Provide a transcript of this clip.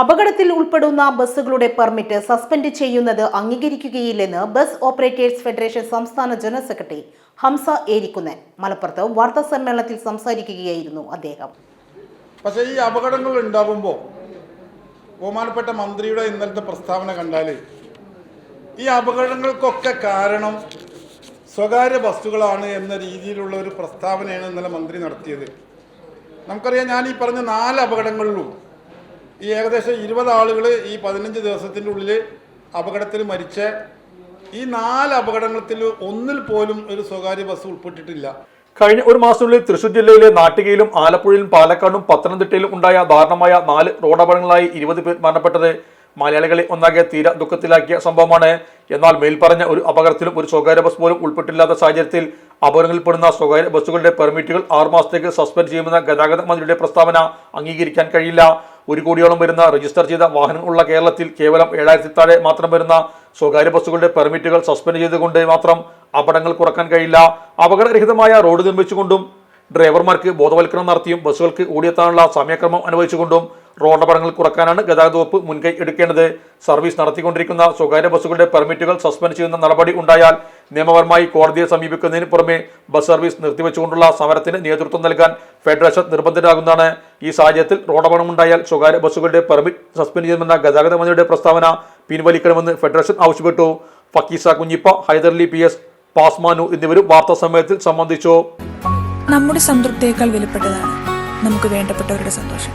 അപകടത്തിൽ ഉൾപ്പെടുന്ന ബസ്സുകളുടെ പെർമിറ്റ് സസ്പെൻഡ് ചെയ്യുന്നത് അംഗീകരിക്കുകയില്ലെന്ന് ബസ് ഓപ്പറേറ്റേഴ്സ് ഫെഡറേഷൻ സംസ്ഥാന ജനറൽ സെക്രട്ടറി ഹംസ ഏരിക്കുന്നൻ. മലപ്പുറത്ത് വാർത്താ സമ്മേളനത്തിൽ സംസാരിക്കുകയായിരുന്നു അദ്ദേഹം. പക്ഷേ ഈ അപകടങ്ങൾ ഉണ്ടാകുമ്പോൾ ബഹുമാനപ്പെട്ട മന്ത്രിയുടെ ഇന്നലത്തെ പ്രസ്താവന കണ്ടാൽ ഈ അപകടങ്ങൾക്കൊക്കെ കാരണം സ്വകാര്യ ബസ്സുകളാണ് എന്ന രീതിയിലുള്ള ഒരു പ്രസ്താവനയാണ് ഇന്നലെ മന്ത്രി നടത്തിയത്. നമുക്കറിയാം ഞാൻ ഈ പറഞ്ഞ നാല് അപകടങ്ങളിലും ഈ ഏകദേശം ഇരുപത് ആളുകൾ ഈ പതിനഞ്ച് ദിവസത്തിന്റെ ഉള്ളിൽ അപകടത്തിൽ മരിച്ച ഈ നാല് അപകടങ്ങളിൽ ഒന്നിൽ പോലും ഒരു സ്വകാര്യ ബസ് ഉൾപ്പെട്ടിട്ടില്ല. കഴിഞ്ഞ ഒരു മാസത്തിനുള്ളിൽ തൃശൂർ ജില്ലയിലെ നാട്ടികയിലും ആലപ്പുഴയിലും പാലക്കാടും പത്തനംതിട്ടയിലും ഉണ്ടായ ദാരുണമായ നാല് റോഡ് അപകടങ്ങളായി ഇരുപത് പേർ മരണപ്പെട്ടത്. മലയാളികളെ ഒന്നാകെ തീര ദുഃഖത്തിലാക്കിയ സംഭവമാണ്. എന്നാൽ മേൽപ്പറഞ്ഞ ഒരു അപകടത്തിലും ഒരു സ്വകാര്യ ബസ് പോലും ഉൾപ്പെട്ടില്ലാത്ത സാഹചര്യത്തിൽ അപകടങ്ങളിൽപ്പെടുന്ന സ്വകാര്യ ബസ്സുകളുടെ പെർമിറ്റുകൾ ആറുമാസത്തേക്ക് സസ്പെൻഡ് ചെയ്യുമെന്ന ഗതാഗത മന്ത്രിയുടെ പ്രസ്താവന അംഗീകരിക്കാൻ കഴിയില്ല. ഒരു കോടിയോളം വരുന്ന രജിസ്റ്റർ ചെയ്ത വാഹനങ്ങളുള്ള കേരളത്തിൽ കേവലം ഏഴായിരത്തി താഴെ മാത്രം വരുന്ന സ്വകാര്യ ബസ്സുകളുടെ പെർമിറ്റുകൾ സസ്പെൻഡ് ചെയ്തുകൊണ്ട് മാത്രം അപകടങ്ങൾ കുറയ്ക്കാൻ കഴിയില്ല. അപകടരഹിതമായ റോഡ് നിർമ്മിച്ചുകൊണ്ടും ഡ്രൈവർമാർക്ക് ബോധവൽക്കരണം നടത്തിയും ബസ്സുകൾക്ക് ഓടിയെത്താനുള്ള സമയക്രമം അനുവദിച്ചുകൊണ്ടും റോഡ് അപകടങ്ങൾ കുറക്കാനാണ് ഗതാഗത വകുപ്പ് മുൻകൈ എടുക്കേണ്ടത്. സർവീസ് നടത്തിക്കൊണ്ടിരിക്കുന്ന സ്വകാര്യ ബസ്സുകളുടെ പെർമിറ്റുകൾ സസ്പെൻഡ് ചെയ്യുന്ന നടപടി ഉണ്ടായാൽ നിയമപരമായി കോടതിയെ സമീപിക്കുന്നതിന് പുറമെ ബസ് സർവീസ് നിർത്തിവെച്ചുകൊണ്ടുള്ള സമരത്തിന് നേതൃത്വം നൽകാൻ ഫെഡറേഷൻ നിർബന്ധിതരാകുന്നതാണ്. ഈ സാഹചര്യത്തിൽ റോഡ് അപകടമുണ്ടായാൽ സ്വകാര്യ ബസ്സുകളുടെ പെർമിറ്റ് സസ്പെൻഡ് ചെയ്യുമെന്ന ഗതാഗത മന്ത്രിയുടെ പ്രസ്താവന പിൻവലിക്കണമെന്ന് ഫെഡറേഷൻ ആവശ്യപ്പെട്ടു. ഫക്കീസ കുഞ്ഞിപ്പ ഹൈദർലി പി എസ് പാസ്മാനു എന്നിവരും വാർത്താ സമ്മേളനത്തിൽ സംബന്ധിച്ചു. നമ്മുടെ സംതൃപ്തിയേക്കാൾ വിലപ്പെട്ടതാണ് നമുക്ക് വേണ്ടപ്പെട്ടവരുടെ സന്തോഷം.